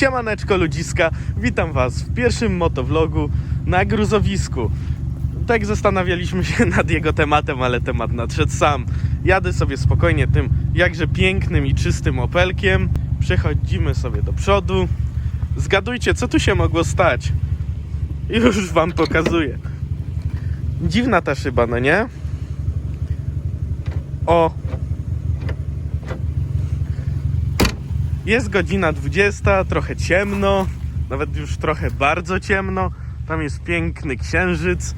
Siemaneczko ludziska, witam was w pierwszym motovlogu na gruzowisku. Tak zastanawialiśmy się nad jego tematem, ale temat nadszedł sam. Jadę sobie spokojnie tym jakże pięknym i czystym Opelkiem. Przechodzimy sobie do przodu. Zgadujcie, co tu się mogło stać. Już wam pokazuję. Dziwna ta szyba, no nie? O, Jest godzina 20, trochę ciemno, nawet już trochę bardzo ciemno. Tam jest piękny księżyc,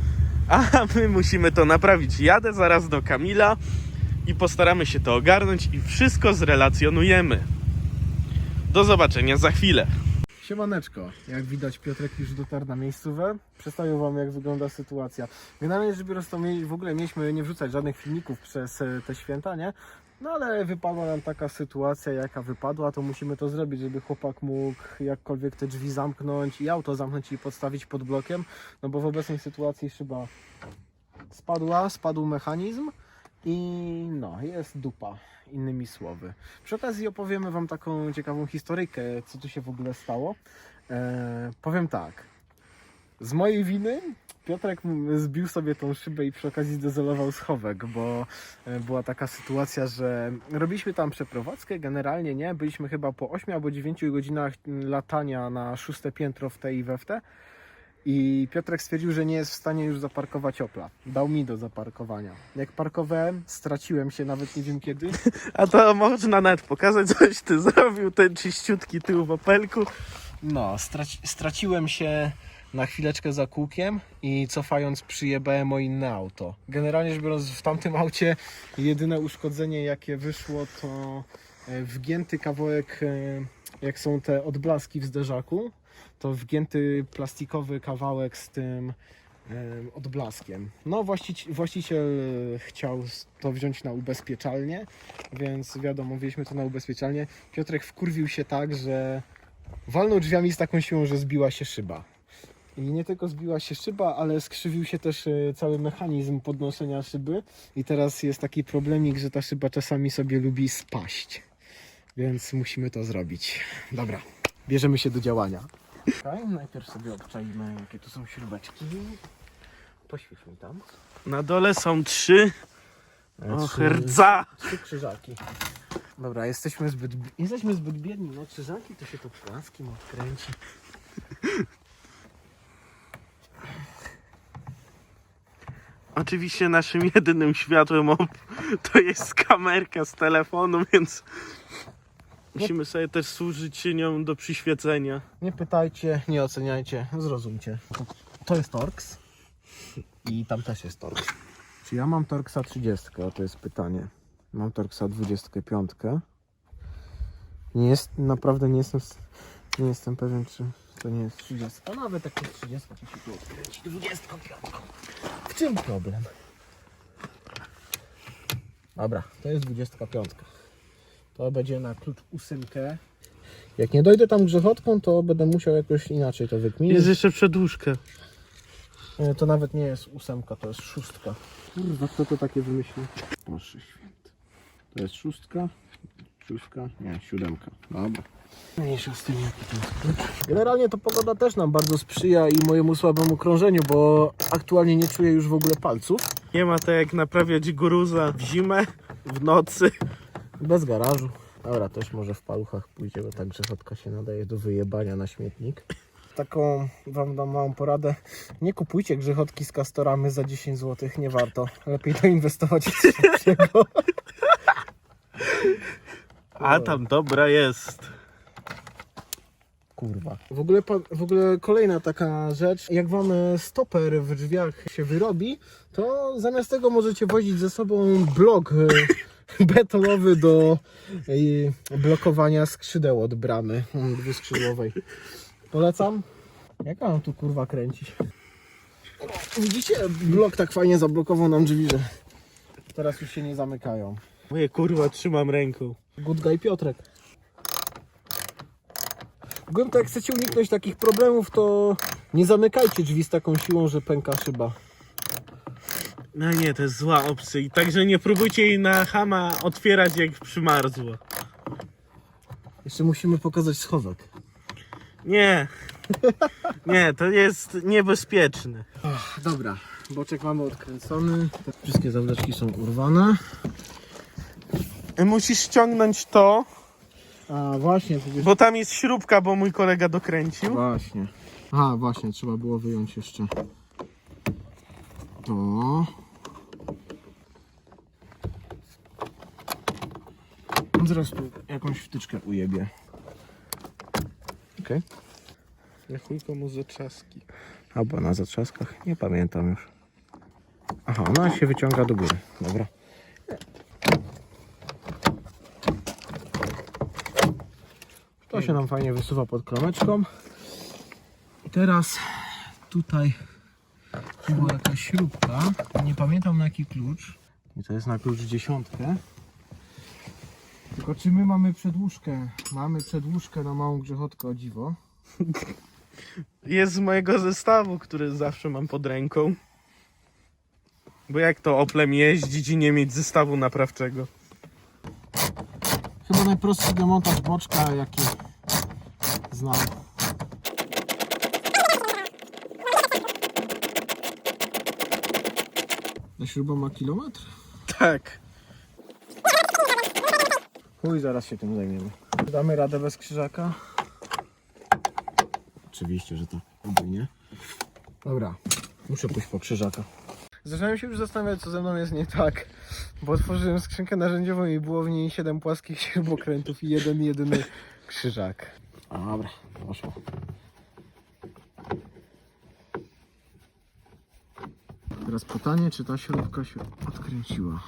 a my musimy to naprawić. Jadę zaraz do Kamila i postaramy się to ogarnąć i wszystko zrelacjonujemy. Do zobaczenia za chwilę. Siemaneczko, jak widać Piotrek już dotarł na miejscówę. Przedstawię wam jak wygląda sytuacja. Generalnie rzecz biorąc w ogóle mieliśmy nie wrzucać żadnych filmików przez e, te święta, nie? No ale wypadła nam taka sytuacja jaka wypadła, to musimy to zrobić, żeby chłopak mógł jakkolwiek te drzwi zamknąć i auto zamknąć i podstawić pod blokiem. No bo w obecnej sytuacji szyba spadła, spadł mechanizm i no, jest dupa, innymi słowy. Przy okazji opowiemy Wam taką ciekawą historyjkę, co tu się w ogóle stało. E, powiem tak, z mojej winy Piotrek zbił sobie tą szybę i przy okazji zdezolował schowek, bo e, była taka sytuacja, że robiliśmy tam przeprowadzkę, generalnie nie, byliśmy chyba po 8 albo 9 godzinach latania na szóste piętro w tej i we w te. I Piotrek stwierdził, że nie jest w stanie już zaparkować Opla. Dał mi do zaparkowania. Jak parkowałem, straciłem się nawet nie wiem kiedy. A to można nawet pokazać, coś ty zrobił, ten czyściutki tył w Opelku. No, straci straciłem się na chwileczkę za kółkiem i cofając przyjebałem o inne auto. Generalnie rzecz biorąc, w tamtym aucie jedyne uszkodzenie jakie wyszło to e, wgięty kawałek, e, jak są te odblaski w zderzaku, to wgięty plastikowy kawałek z tym odblaskiem. No właściciel, właściciel chciał to wziąć na ubezpieczalnię, więc wiadomo, wzięliśmy to na ubezpieczalnię. Piotrek wkurwił się tak, że walnął drzwiami z taką siłą, że zbiła się szyba. I nie tylko zbiła się szyba, ale skrzywił się też e, cały mechanizm podnoszenia szyby. I teraz jest taki problemik, że ta szyba czasami sobie lubi spaść. Więc musimy to zrobić. Dobra, bierzemy się do działania. Najpierw sobie obczajmy, jakie tu są śrubeczki. Poświeć mi tam. Na dole są trzy. O, Trzy- rdza! Trzy krzyżaki. Dobra, jesteśmy zbyt, jesteśmy zbyt biedni. No krzyżaki to się to płaskim odkręci. Oczywiście naszym jedynym światłem to jest kamerka z telefonu, więc musimy sobie też służyć nią do przyświecenia. Nie pytajcie, nie oceniajcie, zrozumcie. To, jest Torx i tam też jest Torx. Czy ja mam Torxa 30? O, to jest pytanie. Mam Torxa 25. Nie jest, naprawdę nie jestem, nie jestem pewien, czy to nie jest 30. A nawet jak jest 30, to się tu odkręci 25. W czym problem? Dobra, to jest 25. To będzie na klucz ósemkę. Jak nie dojdę tam grzechotką, to będę musiał jakoś inaczej to wykminić. Jest jeszcze przedłużka. E, To nawet nie jest ósemka, to jest szóstka. Kurwa, kto to takie wymyślił? Boże święty. To jest szóstka, szóstka, nie, siódemka. Dobra. Mniejsza z tym jaki to jest klucz. Generalnie to pogoda też nam bardzo sprzyja i mojemu słabemu krążeniu, bo aktualnie nie czuję już w ogóle palców. Nie ma to jak naprawiać gruza w zimę, w nocy. Bez garażu. Dobra, też może w paluchach pójdzie, bo ta grzechotka się nadaje do wyjebania na śmietnik. Taką wam dam małą poradę. Nie kupujcie grzechotki z kastoramy za 10 zł, nie warto. Lepiej doinwestować w coś lepszego. A tam dobra jest. Kurwa. W ogóle, pa- w ogóle kolejna taka rzecz. Jak wam e, stoper w drzwiach się wyrobi, to zamiast tego możecie wozić ze sobą blok e, betonowy do blokowania skrzydeł od bramy mm, dwuskrzydłowej. Polecam. Jak mam tu kurwa kręcić? Widzicie, blok tak fajnie zablokował nam drzwi, że teraz już się nie zamykają. Moje kurwa trzymam ręką. Good guy Piotrek. To jak chcecie uniknąć takich problemów, to nie zamykajcie drzwi z taką siłą, że pęka szyba. No nie, to jest zła opcja. I także nie próbujcie jej na hama otwierać jak przymarzło. Jeszcze musimy pokazać schowek. Nie. Nie, to jest niebezpieczne. Dobra, boczek mamy odkręcony. Te wszystkie zawleczki są urwane. Musisz ściągnąć to, A właśnie, przecież... bo tam jest śrubka, bo mój kolega dokręcił. Właśnie. Aha, właśnie, trzeba było wyjąć jeszcze to. Zaraz tu jakąś wtyczkę ujebie. Okej. Na chuj komu zatrzaski. Albo na zatrzaskach, nie pamiętam już. Aha, ona się wyciąga do góry. Dobra. To się nam fajnie wysuwa pod klameczką. I teraz tutaj była jakaś śrubka. Nie pamiętam na jaki klucz. I to jest na klucz dziesiątkę. Tylko czy my mamy przedłużkę? Mamy przedłużkę na małą grzechotkę o dziwo. Jest z mojego zestawu, który zawsze mam pod ręką. Bo jak to Oplem jeździć i nie mieć zestawu naprawczego? Chyba najprostszy demontaż boczka, jaki znam. Ta śruba ma kilometr? Tak. Chuj, zaraz się tym zajmiemy. Damy radę bez krzyżaka? Oczywiście, że tak. Oby nie. Dobra, muszę pójść po krzyżaka. Zacząłem się już zastanawiać, co ze mną jest nie tak. Bo otworzyłem skrzynkę narzędziową i było w niej 7 płaskich śrubokrętów i jeden jedyny krzyżak. Dobra, poszło. Teraz pytanie, czy ta śrubka się odkręciła?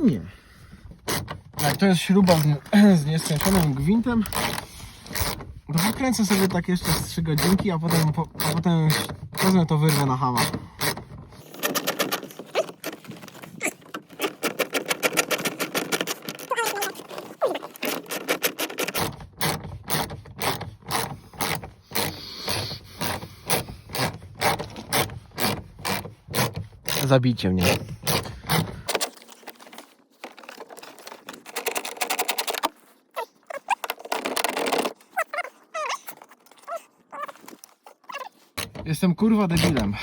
Nie. Jak to jest śruba z, z nieskończonym gwintem, to wykręcę sobie tak jeszcze z 3 godzinki, a potem, po, a potem wezmę to wyrwę na hama. Zabijcie mnie. Jestem kurwa debilem.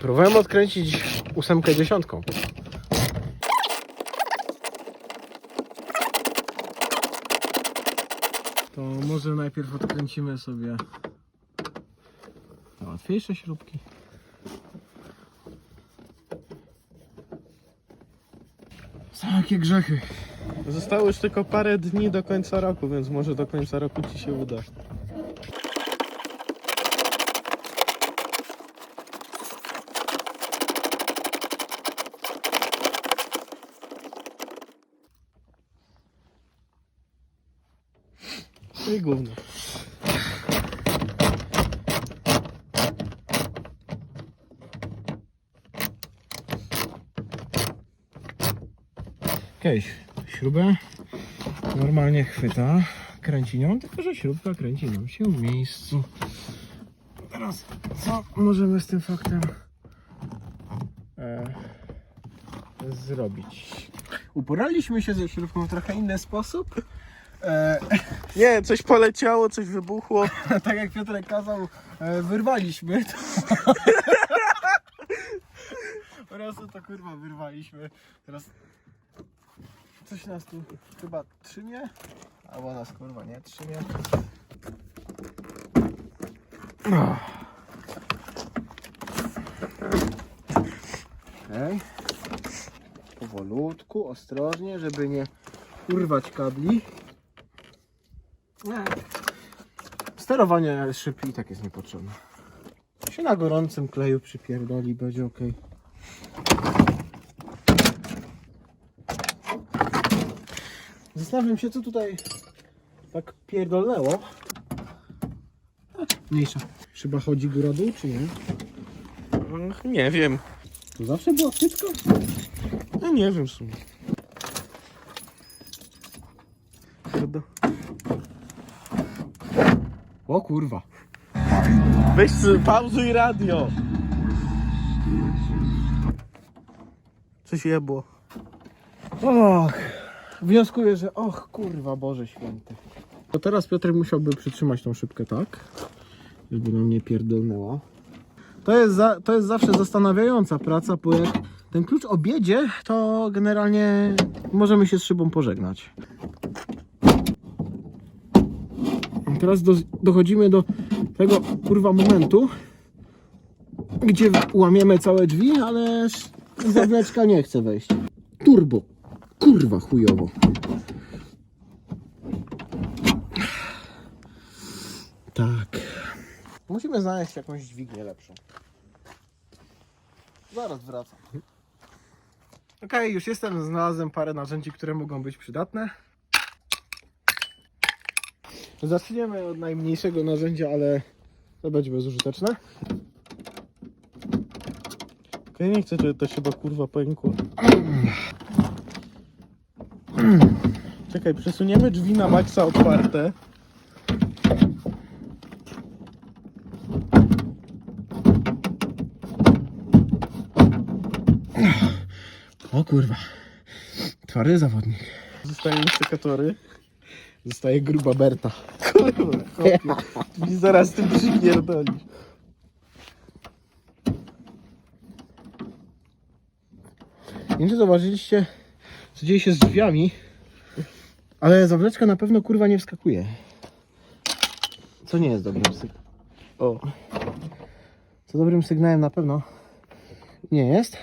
Próbowałem odkręcić ósemkę dziesiątką. To może najpierw odkręcimy sobie te łatwiejsze śrubki. Są jakie grzechy. Zostało już tylko parę dni do końca roku, więc może do końca roku ci się uda. Gówno. Okej, śrubę normalnie chwyta, kręci nią, tylko że śrubka kręci nam się w miejscu. Teraz co możemy z tym faktem e, zrobić? Uporaliśmy się ze śrubką w trochę inny sposób. Nie, coś poleciało, coś wybuchło. tak jak Piotrek kazał, e, wyrwaliśmy to. Prostu to kurwa wyrwaliśmy. Teraz coś nas tu chyba trzymie. Albo nas kurwa nie trzymie. Okej. Powolutku, ostrożnie, żeby nie urwać kabli. Nie. Sterowanie szyb i tak jest niepotrzebne. Się na gorącym kleju przypierdoli, będzie ok. Zastanawiam się, co tutaj tak pierdolnęło. A, Mniejsza. Szyba chodzi góra-dół, czy nie? Nie wiem. To zawsze była wtyczka? Ja nie wiem w sumie. O kurwa. Weź pauzuj radio. Coś jebło. Och, wnioskuję, że och kurwa Boże Święty. To teraz Piotrek musiałby przytrzymać tą szybkę tak, żeby nam nie pierdolnęła. To jest, za, to jest zawsze zastanawiająca praca, bo jak ten klucz objedzie, to generalnie możemy się z szybą pożegnać. Teraz do, dochodzimy do tego kurwa momentu, gdzie łamiemy całe drzwi, ale zawleczka nie chce wejść. Turbo. Kurwa chujowo. Tak. Musimy znaleźć jakąś dźwignię lepszą. Zaraz wracam. Okej, już jestem, znalazłem parę narzędzi, które mogą być przydatne. Zaczniemy od najmniejszego narzędzia, ale to będzie bezużyteczne. Ja nie chcę, żeby to się chyba kurwa pękło. Czekaj, przesuniemy drzwi na maksa otwarte. O kurwa. Twardy zawodnik. Zostają sekatory. Zostaje gruba Berta. Kurwa, chłopie. I zaraz tym przypierdolisz. Nie wiem, czy zauważyliście, co dzieje się z drzwiami, ale zawleczka na pewno kurwa nie wskakuje. Co nie jest dobrym sygnałem. O, Co dobrym sygnałem na pewno nie jest.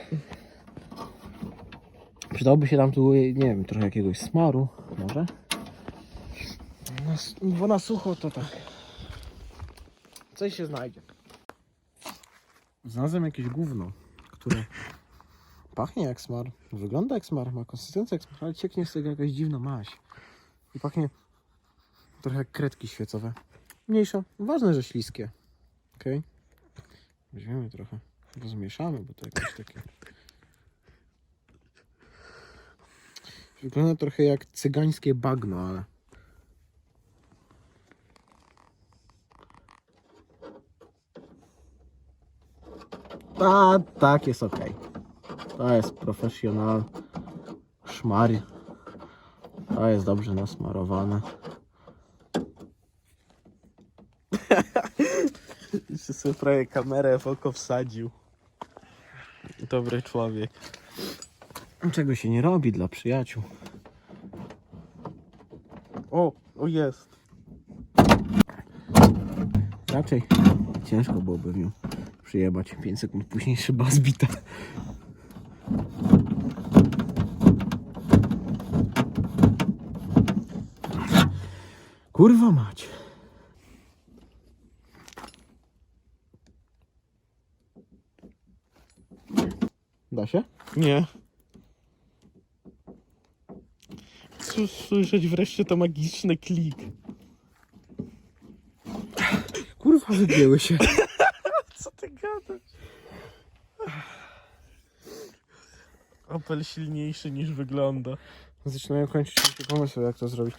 Przydałoby się nam tu, nie wiem, trochę jakiegoś smaru, może. Bo na sucho to tak. Coś się znajdzie. Znalazłem jakieś gówno, które pachnie jak smar, wygląda jak smar, ma konsystencję jak smar, ale cieknie z tego jakaś dziwna maź. I pachnie trochę jak kredki świecowe. Mniejsza, ważne, że śliskie. Okej. Weźmiemy trochę, rozmieszamy, bo to jakieś takie... Wygląda trochę jak cygańskie bagno, ale... A, tak jest ok. To jest profesjonal. Szmar. To jest dobrze nasmarowane. jeszcze sobie prawie kamerę w oko wsadził. Dobry człowiek. Czego się nie robi dla przyjaciół. O, o jest. Raczej ciężko byłoby w nią przyjebać. 5 sekund później szyba zbita. Kurwa mać. Da się? Nie. Chcę słyszeć wreszcie to magiczny klik. Kurwa wygięły się. Co ty gadasz? Opel silniejszy niż wygląda. Zaczynają kończyć mi się pomysły, jak to zrobić.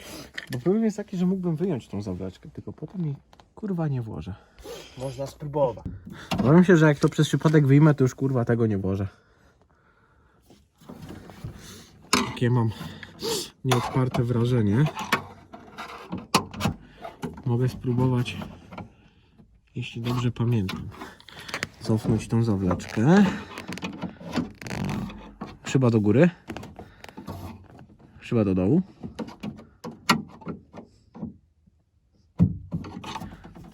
Bo problem jest taki, że mógłbym wyjąć tą zawleczkę, tylko potem jej kurwa nie włożę. Można spróbować. Obawiam się, że jak to przez przypadek wyjmę, to już kurwa tego nie włożę. Takie mam nieodparte wrażenie. Mogę spróbować, jeśli dobrze pamiętam, cofnąć tą zawleczkę. Szyba do góry. Szyba do dołu.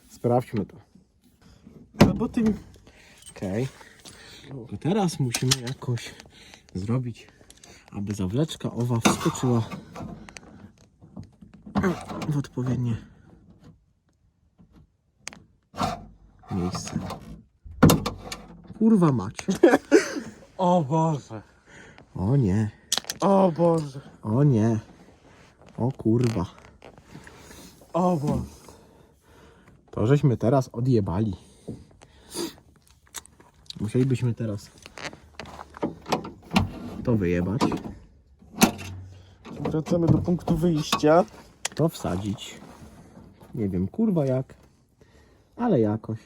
Sprawdźmy to. No bo ty... Okej. To teraz musimy jakoś zrobić, aby zawleczka owa wskoczyła w odpowiednie miejsce. Kurwa mać. O Boże. O nie, O Boże. o nie. O kurwa. O Boże. To żeśmy teraz odjebali. Musielibyśmy teraz to wyjebać, Wracamy do punktu wyjścia. to wsadzić. Nie wiem kurwa jak, ale jakoś.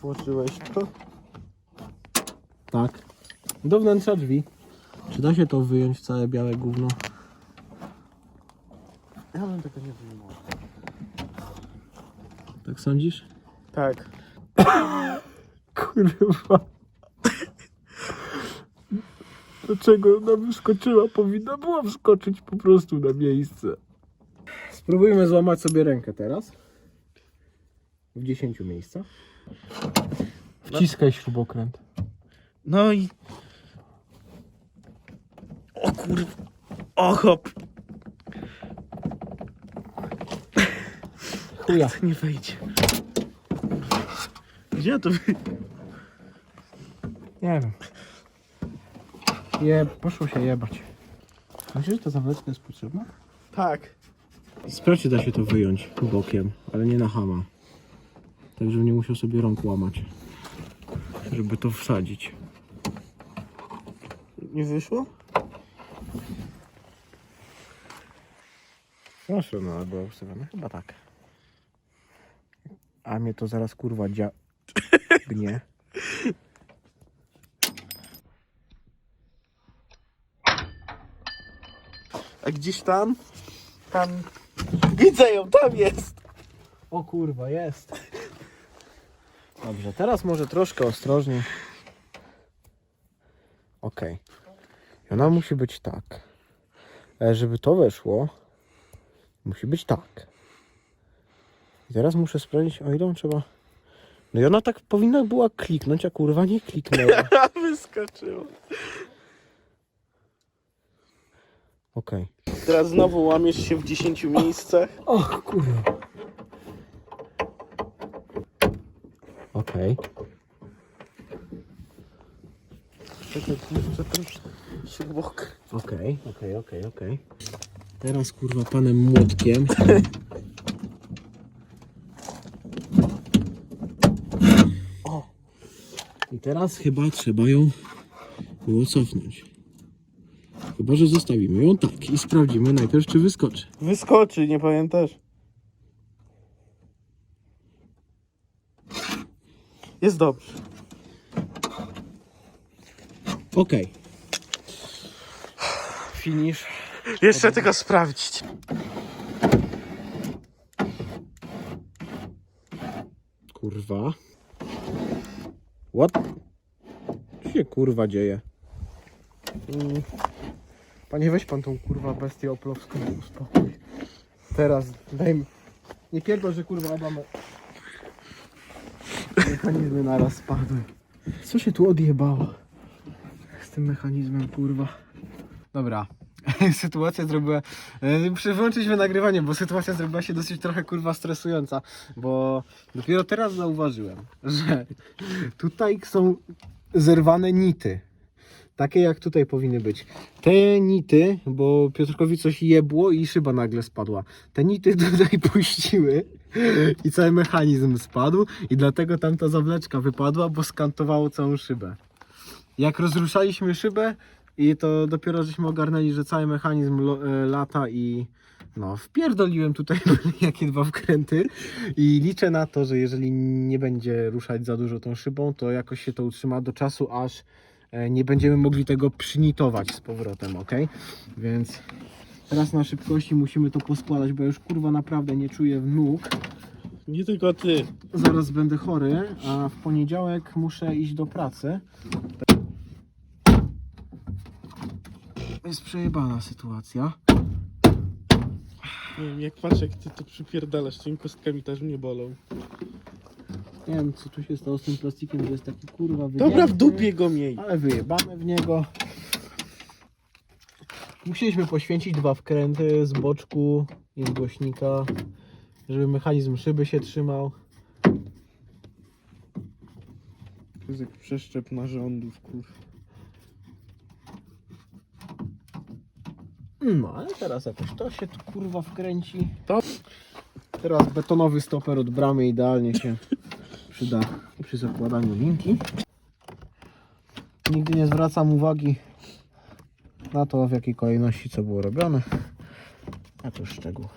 Włożyłeś to. Tak. Do wnętrza drzwi. Czy da się to wyjąć, całe białe gówno? Ja bym tego nie wyjmował. Tak sądzisz? Tak. Kurwa. Dlaczego ona wyskoczyła? Powinna była wskoczyć po prostu na miejsce. Spróbujmy złamać sobie rękę teraz. W 10 miejscach. Wciskaj śrubokręt. No i... O kurwa. O hop. Chuja. To nie wejdzie. Gdzie to wy... Nie wiem. Je, poszło się jebać. Myślisz, że ta zawleczka jest potrzebna? Tak. Sprawdź, czy da się to wyjąć bokiem, ale nie na hama. Tak, żebym nie musiał sobie rąk łamać. Żeby to wsadzić. Nie wyszło? Proszę, no, albo ustawione. Chyba tak. A mnie to zaraz kurwa dzia... gnie. A gdzieś tam? Tam... Widzę ją, tam jest! O kurwa, jest. Dobrze, teraz może troszkę ostrożnie. Okej. I ona musi być tak. Ale żeby to weszło, musi być tak. I teraz muszę sprawdzić, o ile trzeba... No i ona tak powinna była kliknąć, a kurwa nie kliknęła. Wyskoczyło. Okej. Teraz znowu łamiesz się w 10 miejscach. Och, kurwa. Okej. Czekaj, kurczę, ten śrubok. Okej, okej, okej, okej. Teraz kurwa panem młotkiem. O! I teraz chyba trzeba ją było cofnąć. Chyba, że zostawimy ją tak i sprawdzimy najpierw, czy wyskoczy. Wyskoczy, nie pamiętasz? Jest dobrze. Okej. Finish. Jeszcze tylko sprawdzić. Kurwa. What? Co się kurwa dzieje? Mm. Panie, weź pan tą kurwa bestię oplowską uspokój. Teraz daj mi... Nie pierdol, że kurwa Obama... Mechanizmy naraz spadły. Co się tu odjebało? Z tym mechanizmem, kurwa. Dobra. Sytuacja zrobiła. e, Muszę wyłączyć nagrywanie, bo sytuacja zrobiła się dosyć trochę kurwa stresująca. Bo dopiero teraz zauważyłem, że tutaj są zerwane nity. Takie jak tutaj powinny być. Te nity, bo Piotrkowi coś jebło i szyba nagle spadła. Te nity tutaj puściły i cały mechanizm spadł i dlatego tamta zawleczka wypadła, bo skantowało całą szybę. Jak rozruszaliśmy szybę i to dopiero żeśmy ogarnęli, że cały mechanizm e, lata i no wpierdoliłem tutaj jakie dwa wkręty i liczę na to, że jeżeli nie będzie ruszać za dużo tą szybą, to jakoś się to utrzyma do czasu, aż nie będziemy mogli tego przynitować z powrotem, ok? Więc teraz na szybkości musimy to poskładać, bo już kurwa naprawdę nie czuję nóg. Nie tylko ty. Zaraz będę chory, a w poniedziałek muszę iść do pracy. Jest przejebana sytuacja. Nie wiem, jak patrzę, jak ty to przypierdalasz, tymi kostkami też mnie bolą. Nie wiem co tu się stało z tym plastikiem, że jest taki kurwa Dobra, w dupie go miej. Ale wyjebamy w niego. Musieliśmy poświęcić dwa wkręty z boczku i z głośnika, żeby mechanizm szyby się trzymał. To jest jak przeszczep narządów, kurwa. No, ale teraz jakoś to się tu kurwa wkręci. To- Teraz betonowy stoper od bramy idealnie się przyda przy zakładaniu linki. Nigdy nie zwracam uwagi na to, w jakiej kolejności co było robione. A to szczegół.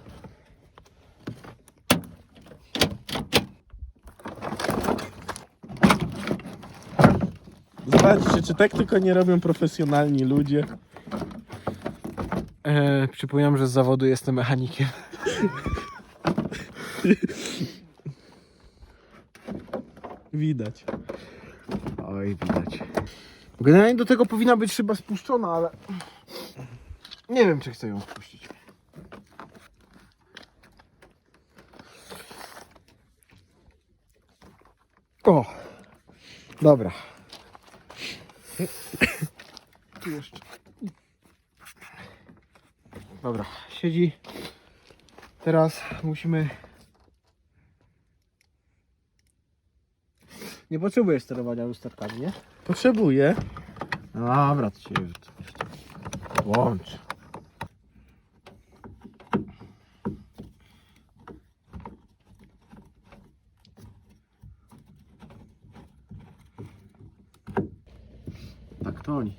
Zobaczcie, czy tak tylko nie robią profesjonalni ludzie. E, przypominam, że z zawodu jestem mechanikiem. Widać. Oj, widać. Generalnie do tego powinna być szyba spuszczona, ale nie wiem, czy chcę ją spuścić. O! Dobra. Tu jeszcze. Dobra, siedzi. Teraz musimy. Nie potrzebujesz sterowania lusterkami, nie? Potrzebuję. Dobra, to się włącz. Tak to oni.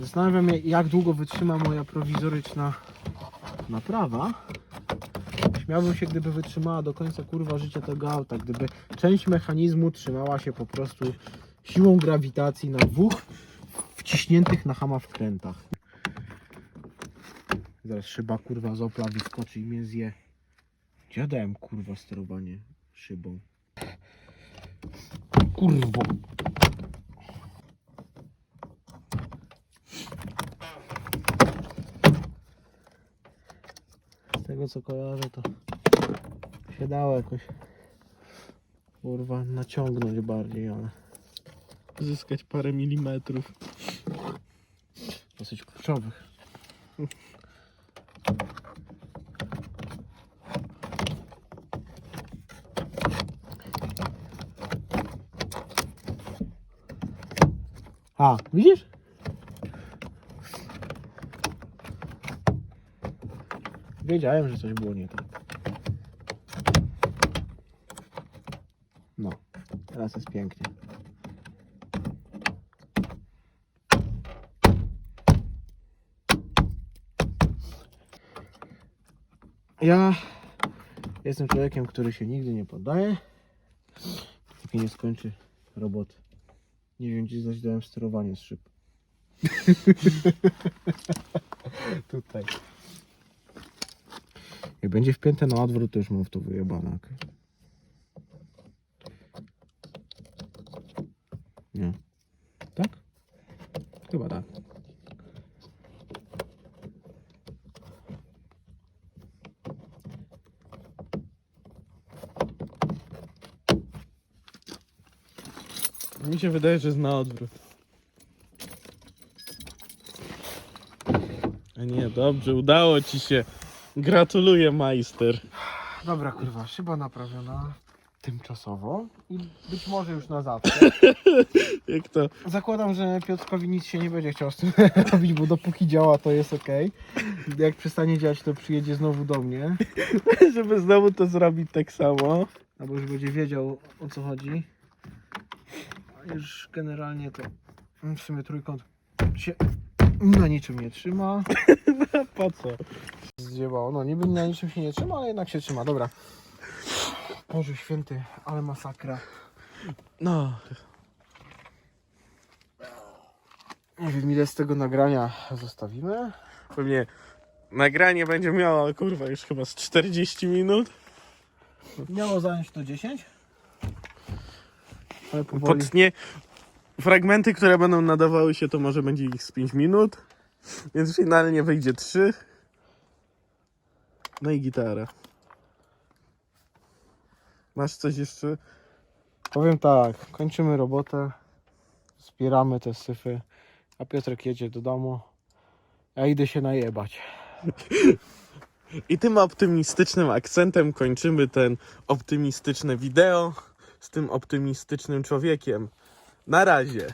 Zastanawiam się, jak długo wytrzyma moja prowizoryczna naprawa. Śmiałbym się, gdyby wytrzymała do końca kurwa życia tego auta, gdyby część mechanizmu trzymała się po prostu siłą grawitacji na dwóch wciśniętych na hama wkrętach. Zaraz szyba kurwa z Opla wyskoczy i mnie zje. Gdzie dałem kurwa sterowanie szybą? Kurwo. Tego co kojarzę to się dało jakoś kurwa naciągnąć bardziej, ale Zyskać parę milimetrów. dosyć kluczowych. A, widzisz? Wiedziałem, że coś było nie tak. No, teraz jest pięknie. Ja jestem człowiekiem, który się nigdy nie poddaje, póki nie skończy roboty. Nie wiem, gdzie zaś dałem sterowanie z szyb. Tutaj. Jak będzie wpięte na odwrót, to już mam w to wyjebane. Nie. Tak? Chyba tak. Mi się wydaje, że jest na odwrót. A nie, dobrze, udało ci się. Gratuluję, majster. Dobra, kurwa, szyba naprawiona tymczasowo i być może już na zawsze. Jak to? Zakładam, że Piotrkowi nic się nie będzie chciał z tym robić, bo dopóki działa, to jest ok. Jak przestanie działać, to przyjedzie znowu do mnie. Żeby znowu to zrobić tak samo. Albo już będzie wiedział o co chodzi. A już generalnie to w sumie trójkąt się na niczym nie trzyma. A po co? Zjebało. No niby na niczym się nie trzyma, ale jednak się trzyma. Dobra. Boże święty, ale masakra. No, Nie wiem ile z tego nagrania zostawimy. pewnie nagranie będzie miało, kurwa, już chyba z 40 minut. Miało zająć to 10. Ale powoli. Potnie fragmenty, które będą nadawały się, to może będzie ich z 5 minut. Więc finalnie wyjdzie 3. No i gitara. Masz coś jeszcze? Powiem tak, kończymy robotę, zbieramy te syfy, a Piotrek jedzie do domu. Ja idę się najebać. I tym optymistycznym akcentem kończymy ten optymistyczne wideo z tym optymistycznym człowiekiem. Na razie.